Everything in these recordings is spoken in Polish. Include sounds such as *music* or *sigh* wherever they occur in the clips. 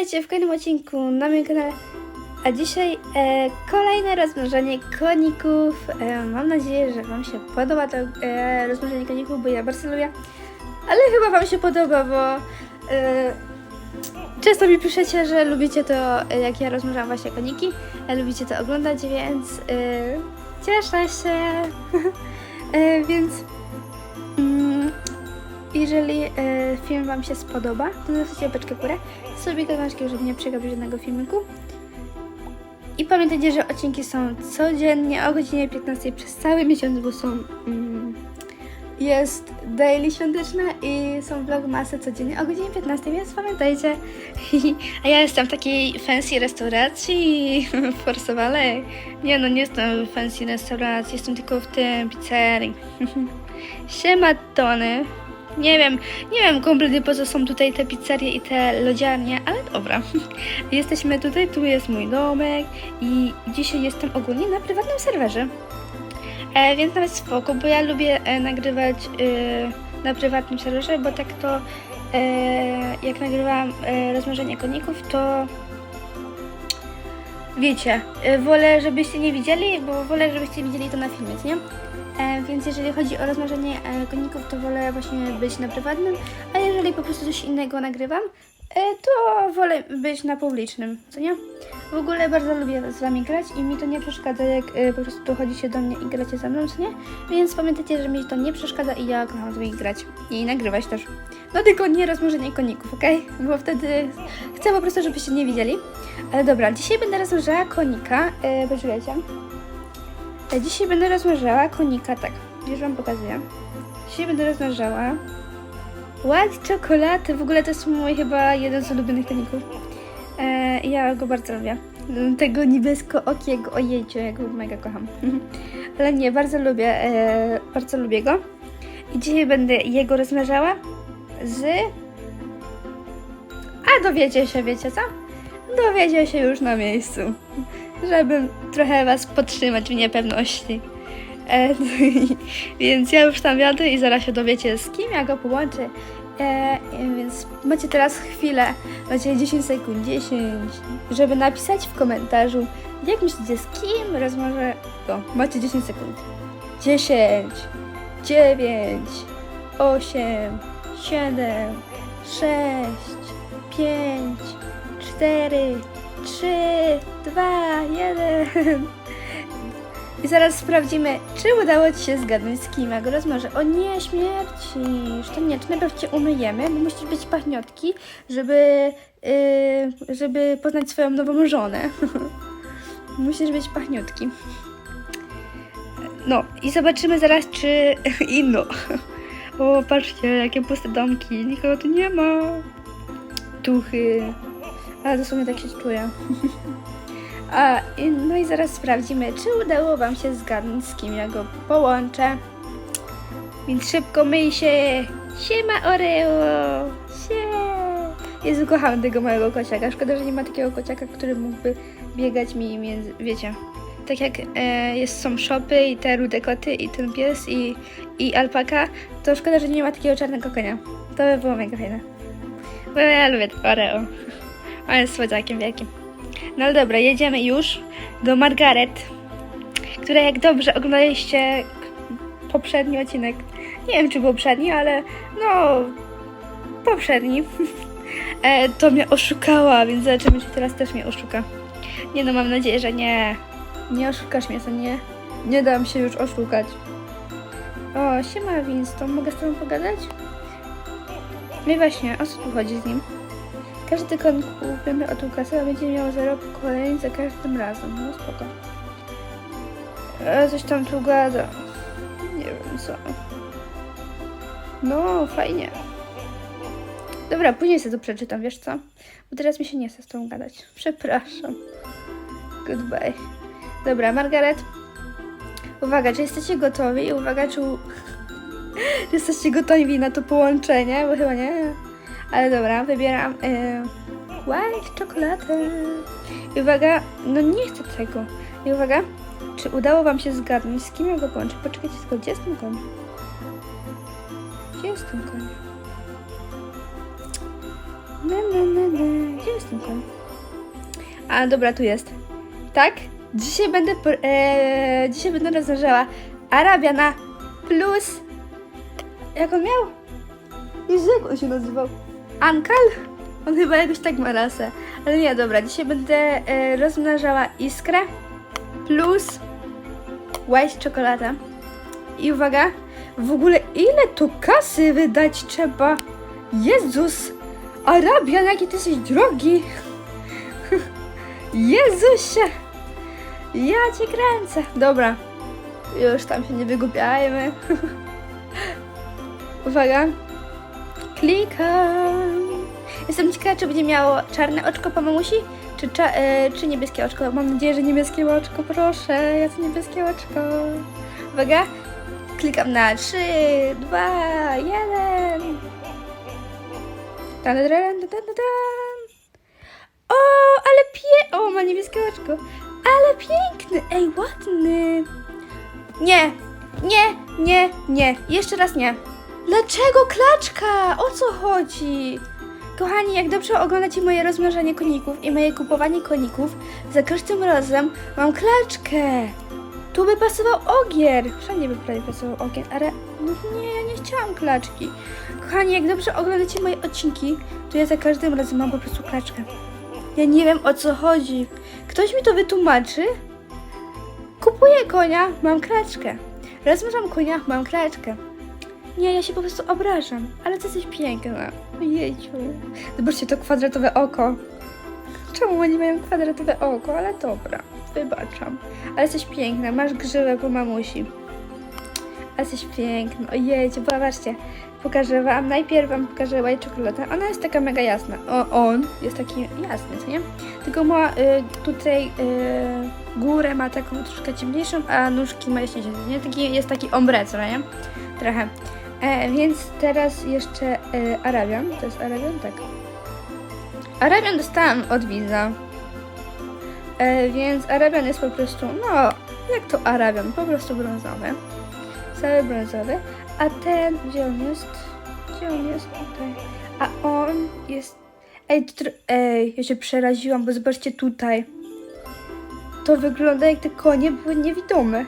Witajcie w kolejnym odcinku na moim kanale. A dzisiaj e, kolejne rozmnożenie koników. E, mam nadzieję, że Wam się podoba to e, rozmnożenie koników, bo ja bardzo lubię. Ale chyba Wam się podoba, bo e, często mi piszecie, że lubicie to, jak ja rozmnażam właśnie koniki. E, lubicie to oglądać, więc e, cieszę się. *laughs* e, więc jeżeli e, film Wam się spodoba, to zostawcie łapeczkę w górę, sobie żeby nie przegapić żadnego filmiku. I pamiętajcie, że odcinki są codziennie o godzinie 15 przez cały miesiąc, bo są... Mm, jest daily świąteczne i są vlogmasy codziennie o godzinie 15, więc pamiętajcie. *laughs* A ja jestem w takiej fancy restauracji *laughs* w Forsowale. Nie no, nie jestem w fancy restauracji, jestem tylko w tym pizzerii. *laughs* Siema Tony. Nie wiem, nie wiem kompletnie po co są tutaj te pizzerie i te lodziarnie, ale dobra. *laughs* Jesteśmy tutaj, tu jest mój domek i dzisiaj jestem ogólnie na prywatnym serwerze. E, więc nawet spoko, bo ja lubię e, nagrywać e, na prywatnym serwerze, bo tak to e, jak nagrywałam e, rozmnożenie koników, to wiecie, e, wolę, żebyście nie widzieli, bo wolę, żebyście widzieli to na filmie, nie? E, więc jeżeli chodzi o rozmnożenie e, koników, to wolę właśnie być na prywatnym, a jeżeli po prostu coś innego nagrywam, e, to wolę być na publicznym, co nie? W ogóle bardzo lubię z wami grać i mi to nie przeszkadza, jak po prostu chodzicie do mnie i gracie ze mną, co nie? Więc pamiętajcie, że mi to nie przeszkadza i ja kocham z wami grać i nagrywać też. No tylko nie rozmnożenie koników, okej? Bo wtedy chcę po prostu, żebyście nie widzieli. Ale dobra, dzisiaj będę rozmnożała konika, e, poczekajcie. Dzisiaj będę rozmnażała konika, tak, już wam pokazuję. Dzisiaj będę rozmnażała white czekoladę, w ogóle to jest mój chyba jeden z ulubionych koników. E, ja go bardzo lubię. Tego niebiesko-okiego, ojejciu, ja go mega kocham. *laughs* Ale nie, bardzo lubię, e, bardzo lubię go. I dzisiaj będę jego rozmnażała z... A dowiecie się, wiecie co? Dowiecie się już na miejscu żeby trochę was podtrzymać w niepewności. E, *laughs* więc ja już tam jadę i zaraz się dowiecie z kim ja go połączę. E, więc macie teraz chwilę, macie 10 sekund, 10, żeby napisać w komentarzu, jak myślicie z kim rozmożę go. Macie 10 sekund. 10, 9, 8, 7, 6, 5, 4, 3, 2, 1. I zaraz sprawdzimy, czy udało Ci się zgadnąć z kim ja go rozmnożę. O nie, śmiercisz. To nie, to najpierw Cię umyjemy, bo musisz być pachniotki, żeby, yy, żeby poznać swoją nową żonę. *laughs* musisz być pachniutki. No i zobaczymy zaraz, czy *laughs* inno. *laughs* O, patrzcie, jakie puste domki. Nikogo tu nie ma. Duchy. Ale dosłownie tak się czuję. *laughs* A, no i zaraz sprawdzimy, czy udało Wam się zgadnąć, z kim ja go połączę. Więc szybko myj się. Siema Oreo! Sie! Jezu, kocham tego małego kociaka. Szkoda, że nie ma takiego kociaka, który mógłby biegać mi między... Wiecie, tak jak e, jest, są szopy i te rude koty i ten pies i, i alpaka, to szkoda, że nie ma takiego czarnego konia. To by było mega fajne. Bo ja lubię Oreo. On jest słodzakiem wielkim. No dobra, jedziemy już do Margaret, która jak dobrze oglądaliście poprzedni odcinek, nie wiem czy poprzedni, ale no poprzedni, *laughs* e, to mnie oszukała, więc zobaczymy czy teraz też mnie oszuka. Nie no, mam nadzieję, że nie. Nie oszukasz mnie, co nie? Nie dam się już oszukać. O, siema Winston, mogę z tobą pogadać? No i właśnie, o co tu chodzi z nim? Każdy kon kupiony od Łukasa będzie miał zarobek kolejny za każdym razem. No spoko. E, coś tam tu gada. Nie wiem co. No, fajnie. Dobra, później sobie to przeczytam, wiesz co? Bo teraz mi się nie chce z tą gadać. *laughs* Przepraszam. Goodbye. Dobra, Margaret. Uwaga, czy jesteście gotowi? Uwaga, czy... *laughs* czy jesteście gotowi na to połączenie? Bo chyba nie. Ale dobra, wybieram e, white czekoladę. I uwaga, no nie chcę tego. I uwaga, czy udało wam się zgadnąć, z kim ja go połączę? Poczekajcie tylko, gdzie jest ten koń? Gdzie jest ten koń? Na, na, na, na. Gdzie jest ten koń? A, dobra, tu jest. Tak? Dzisiaj będę, e, dzisiaj będę rozważała Arabiana plus... Jak on miał? Jezu, jak on się nazywał? Ankal? On chyba jakoś tak ma rasę. Ale nie, dobra, dzisiaj będę e, rozmnażała iskrę plus white czekolada. I uwaga, w ogóle ile tu kasy wydać trzeba? Jezus! Arabian, jaki ty jesteś drogi! *laughs* Jezusie! Ja cię kręcę! Dobra, już tam się nie wygłupiajmy. *laughs* Uwaga. Klikam. Jestem ciekawa, czy będzie miało czarne oczko po mamusi, czy, e, czy niebieskie oczko. Mam nadzieję, że niebieskie oczko, proszę. Ja chcę niebieskie oczko. Uwaga. Klikam na 3, 2, 1. Tan, tan, tan, tan, tan, tan. O, ale pie... O, ma niebieskie oczko. Ale piękny. Ej, ładny. Nie, nie, nie, nie. Jeszcze raz nie. Dlaczego klaczka? O co chodzi? Kochani, jak dobrze oglądacie moje rozmnażanie koników i moje kupowanie koników, za każdym razem mam klaczkę. Tu by pasował ogier. Wszędzie by prawie pasował ogier, ale no nie, ja nie chciałam klaczki. Kochani, jak dobrze oglądacie moje odcinki, to ja za każdym razem mam po prostu klaczkę. Ja nie wiem o co chodzi. Ktoś mi to wytłumaczy? Kupuję konia, mam klaczkę. Rozmnażam konia, mam klaczkę. Nie, ja się po prostu obrażam, ale ty jesteś piękna. Jejciu. Zobaczcie to kwadratowe oko. Czemu oni mają kwadratowe oko? Ale dobra, wybaczam. Ale jesteś piękna, masz grzywę po mamusi. Ale jesteś piękna. Ojejcie, zobaczcie. Pokażę wam, najpierw wam pokażę white czekoladę. Ona jest taka mega jasna. O, on jest taki jasny, co nie? Tylko ma y, tutaj y, górę ma taką troszkę ciemniejszą, a nóżki ma jaśniejsze, nie? Taki, jest taki ombre, co nie? Trochę. E, więc teraz jeszcze e, Arabian. To jest Arabian? Tak. Arabian dostałam od widza. E, więc Arabian jest po prostu, no, jak to Arabian? Po prostu brązowy. Cały brązowy. A ten, gdzie on jest? Gdzie on jest? Tutaj. A on jest... Ej, ej, ja się przeraziłam, bo zobaczcie tutaj. To wygląda jak te konie były niewidome.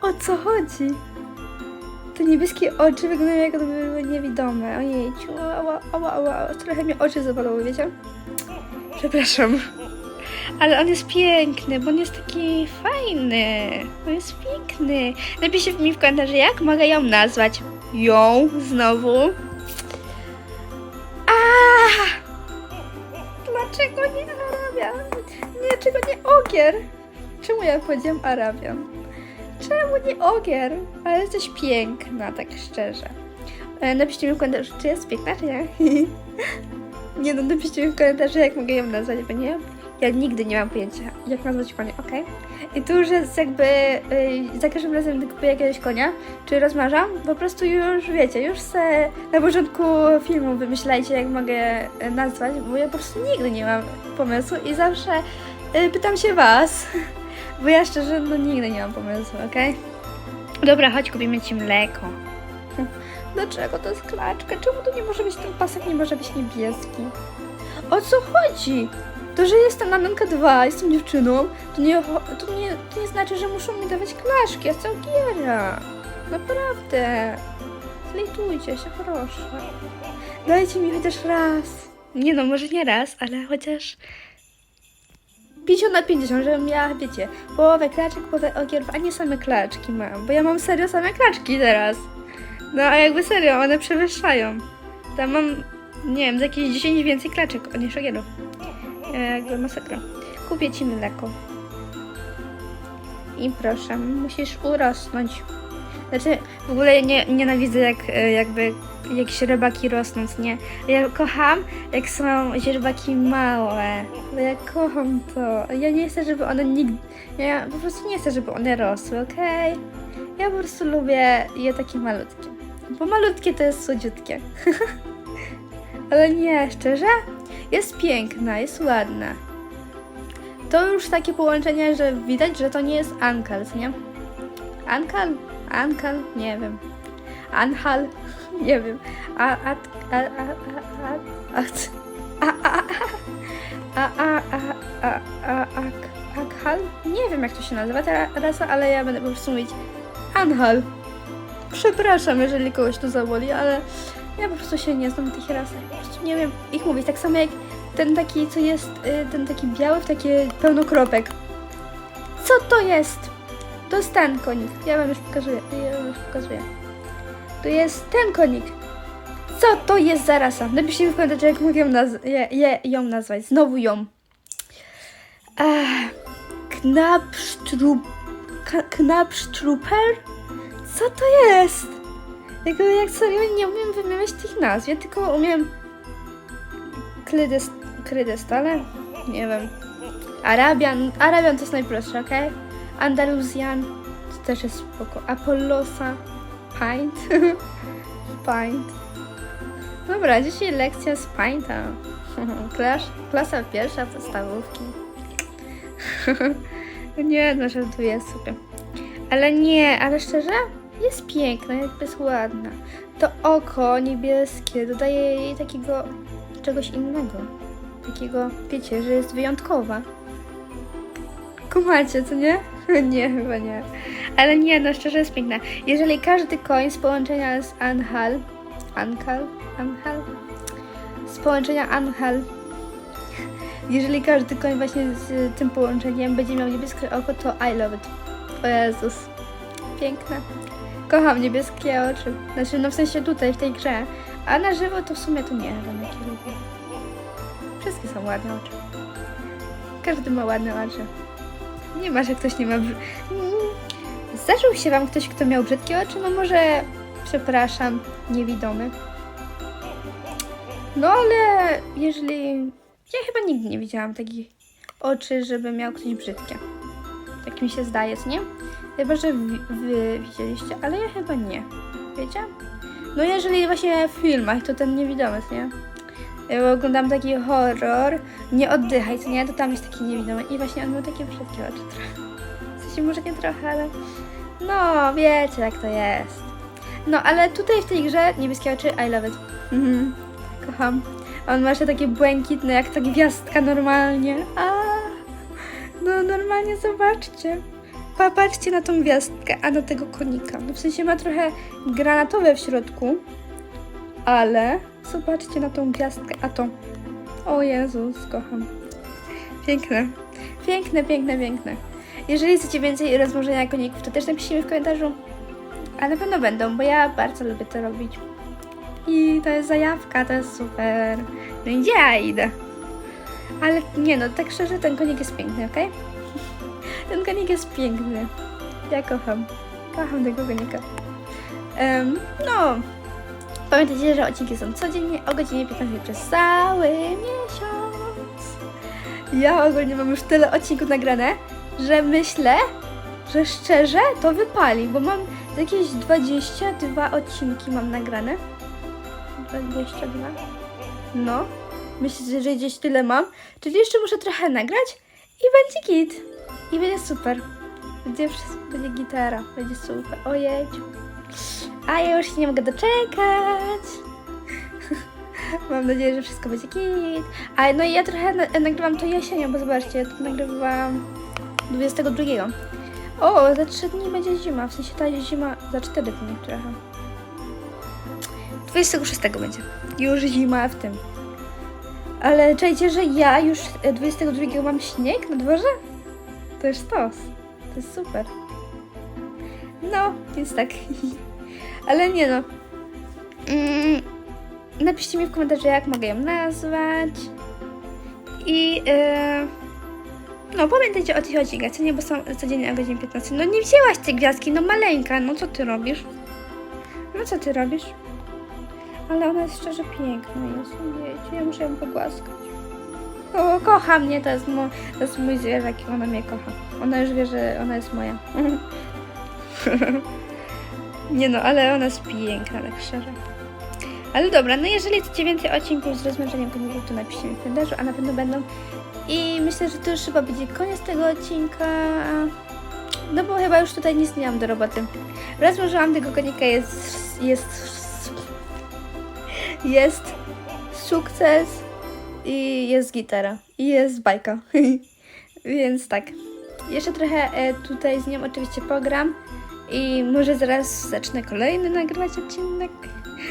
O co chodzi? Te niebieskie oczy wyglądają jak gdyby były niewidome. Ojejciu, ała, ała, ała. Trochę mi oczy zabolały, wiecie? Przepraszam. Ale on jest piękny, bo on jest taki fajny. On jest piękny. Napiszcie mi w komentarzu, jak mogę ją nazwać. Ją znowu. A! Dlaczego nie Arabian? Dlaczego nie Ogier? Czemu ja powiedziałam Arabian? Czemu nie Ogier? Ale jesteś piękna, tak szczerze. E, Napiszcie mi w komentarzu, czy jest piękna, czy nie? *laughs* nie no, napiszcie mi w komentarzu, jak mogę ją nazwać, bo nie ja nigdy nie mam pojęcia, jak nazwać konia, okej? I tu już jest jakby, y, za każdym razem, gdy kupuję jakiegoś konia, czy rozmarzam, po prostu już wiecie, już se na początku filmu wymyślajcie, jak mogę y, nazwać, bo ja po prostu nigdy nie mam pomysłu i zawsze y, pytam się was, *laughs* bo ja szczerze, no nigdy nie mam pomysłu, okej? Dobra, chodź, kupimy ci mleko. *laughs* Dlaczego to jest klaczka? Czemu tu nie może być ten pasek, nie może być niebieski? O co chodzi? To, że jestem na Menka 2, jestem dziewczyną, to nie, to nie, to nie znaczy, że muszą mi dawać klaszki, ja chcę giera. Naprawdę. Zlitujcie się, proszę. Dajcie mi chociaż raz. Nie no, może nie raz, ale chociaż 50 na 50, żebym miała, wiecie, połowę klaczek, połowę ogierów, a nie same klaczki mam, bo ja mam serio same klaczki teraz. No a jakby serio, one przewyższają. Tam mam, nie wiem, z jakieś 10 więcej klaczek niż ogierów. E, jakby masakra. Kupię ci mleko. I proszę, musisz urosnąć. Znaczy, w ogóle nie, nienawidzę jak e, jakby jak źrebaki rosną, nie? Ja kocham, jak są źrebaki małe. Bo ja kocham to. Ja nie chcę, żeby one nigdy... Ja po prostu nie chcę, żeby one rosły, okej? Ja po prostu lubię je takie malutkie. Bo malutkie to jest słodziutkie. *laughs* Ale nie, szczerze? Jest piękna, jest ładna. To już takie połączenie, że widać, że to nie jest Ankal, nie? Ankal? Ankal? Nie wiem. Anhal? Nie wiem. A, a, a, a, a, a, a, A, a, a, a, a, Akhal? Nie wiem jak to się nazywa ta rasa, ale ja będę po prostu mówić Anhal. Przepraszam, jeżeli kogoś to zaboli, ale ja po prostu się nie znam na tych rasach. Po prostu nie wiem ich mówić. Tak samo jak ten taki, co jest, y, ten taki biały w takie pełno kropek. Co to jest? To jest ten konik. Ja wam już pokazuję. Ja wam już pokazuję. To jest ten konik. Co to jest za rasa? Napiszcie mi w komentarzu, jak mogę ją, naz- je, je, ją nazwać. Znowu ją. Ka- Knapstrupper? Co to jest? Jak serio nie umiem wymawiać tych nazw. Ja tylko umiem... Krydes... Krydestale? Nie wiem. Arabian. Arabian to jest najprostsze, okej? Andaluzjan. To też jest spoko. Apollosa. Pint. *laughs* Pint. Dobra, dzisiaj lekcja z Pinta. *laughs* Klasz, klasa pierwsza podstawówki. *laughs* nie, no żartuję sobie. Ale nie, ale szczerze, jest piękna, jakby jest ładna. To oko niebieskie dodaje jej takiego czegoś innego. Takiego, wiecie, że jest wyjątkowa. Kumacie, co nie? *laughs* nie, chyba nie. Ale nie, no szczerze jest piękna. Jeżeli każdy koń z połączenia z Anhal, Ankal, Anhal, z połączenia Anhal, *laughs* jeżeli każdy koń właśnie z tym połączeniem będzie miał niebieskie oko, to I love it. O Jezus, piękne. Kocham niebieskie oczy. Znaczy, no w sensie tutaj, w tej grze. A na żywo to w sumie to nie wiem, jakie. Wszystkie są ładne oczy. Każdy ma ładne oczy. Nie ma, że ktoś nie ma. Mm. Zdarzył się wam ktoś, kto miał brzydkie oczy? No może, przepraszam, niewidomy. No ale jeżeli... Ja chyba nigdy nie widziałam takich oczy, żeby miał ktoś brzydkie. Tak mi się zdaje, co nie? Chyba, że wy, wy widzieliście, ale ja chyba nie. Wiecie? No jeżeli właśnie w filmach, to ten niewidomy, nie? Oglądam taki horror, nie oddychaj, co nie? To tam jest taki niewidomy i właśnie on miał takie brzydkie oczy trochę. W sensie może nie trochę, ale... No, wiecie jak to jest. No, ale tutaj w tej grze niebieskie oczy, I love it. Mhm, kocham. On ma jeszcze takie błękitne, jak ta gwiazdka normalnie. A, no normalnie zobaczcie. Popatrzcie na tą gwiazdkę, a na tego konika. No w sensie ma trochę granatowe w środku, ale zobaczcie na tą gwiazdkę, a to... O Jezus, kocham. Piękne. Piękne, piękne, piękne. Jeżeli chcecie więcej rozłożenia koników, to też napiszcie mi w komentarzu. A na pewno będą, bo ja bardzo lubię to robić. I to jest zajawka, to jest super. No i ja idę? Ale nie no, tak szczerze, ten konik jest piękny, okej? *laughs* Ten konik jest piękny. Ja kocham. Kocham tego konika. Em, no. Pamiętajcie, że odcinki są codziennie o godzinie 15 przez cały miesiąc. Ja ogólnie mam już tyle odcinków nagrane, że myślę, że szczerze to wypali, bo mam jakieś 22 odcinki mam nagrane. 22? No. Myślę, że gdzieś tyle mam. Czyli jeszcze muszę trochę nagrać i będzie git. I będzie super. Będzie, będzie gitara. Będzie super. Ojej. A ja już się nie mogę doczekać. *laughs* Mam nadzieję, że wszystko będzie git. A no i ja trochę na, nagrywam to jesienią, bo zobaczcie, ja to nagrywam 22. O, za 3 dni będzie zima. W sensie ta zima za 4 dni trochę. 26 będzie. Już zima w tym. Ale czajcie, że ja już e, 22 mam śnieg na dworze? To już stos. To jest super. No, więc tak. *laughs* Ale nie no. Mm, napiszcie mi w komentarzu, jak mogę ją nazwać. I yy, no, pamiętajcie o tych odcinkach, co nie, bo są codziennie o godzinie 15. No nie wzięłaś tej gwiazdki, no maleńka, no co ty robisz? No co ty robisz? Ale ona jest szczerze piękna, jest, wiecie, ja muszę ją pogłaskać. O, kocha mnie, to jest, mo, to jest mój zwierzak i ona mnie kocha. Ona już wie, że ona jest moja. *laughs* *laughs* Nie no, ale ona jest piękna, tak szczerze. Ale dobra, no jeżeli chcecie więcej odcinków z rozmęczeniem koników, to napiszcie mi w komentarzu, a na pewno będą. I myślę, że to już chyba będzie koniec tego odcinka. No bo chyba już tutaj nic nie mam do roboty. Rozmnożyłam tego konika, jest, jest, jest sukces i jest gitara i jest bajka. *laughs* Więc tak. Jeszcze trochę e, tutaj z nią oczywiście pogram i może zaraz zacznę kolejny nagrywać odcinek.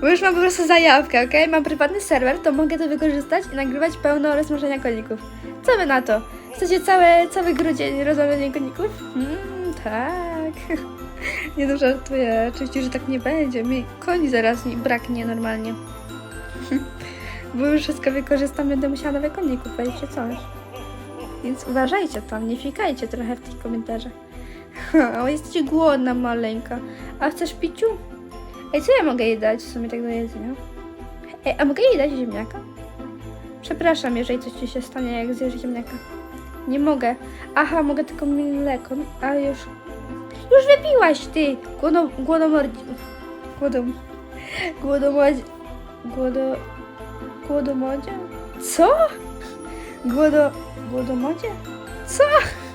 Bo już mam po prostu zajawkę, ok? Mam prywatny serwer, to mogę to wykorzystać i nagrywać pełno rozmnożenia koników. Co wy na to? Chcecie całe, cały grudzień rozmnożenia koników? Mm, tak. *laughs* Nie no, żartuję. Oczywiście, że tak nie będzie. Mi koni zaraz mi braknie normalnie. *laughs* Bo już wszystko wykorzystam, będę musiała nowe koni kupować czy coś. Więc uważajcie tam, nie fikajcie trochę w tych komentarzach. *laughs* O, jesteście głodna, maleńka. A chcesz piciu? Ej, co ja mogę jej dać w sumie tak do jedzenia? Ej, a mogę jej dać ziemniaka? Przepraszam, jeżeli coś ci się stanie, jak zjesz ziemniaka. Nie mogę. Aha, mogę tylko mleko, a już... Już wypiłaś, ty! Głodo... Głodomordzi... Głodom... Głodomodzie... Głodo... Głodomodzie? Co? Głodo... Głodomodzie? Co?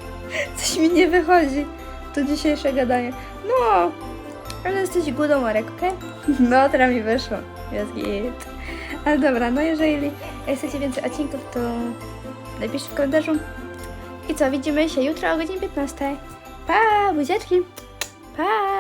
*laughs* Coś mi nie wychodzi. To dzisiejsze gadanie. No, ale jesteś głodomorek, okej? *laughs* No, teraz mi wyszło. Jest git. Ale dobra, no jeżeli chcecie więcej odcinków, to napiszcie w komentarzu. I co, widzimy się jutro o godzinie 15. Pa, buziaczki. Pa!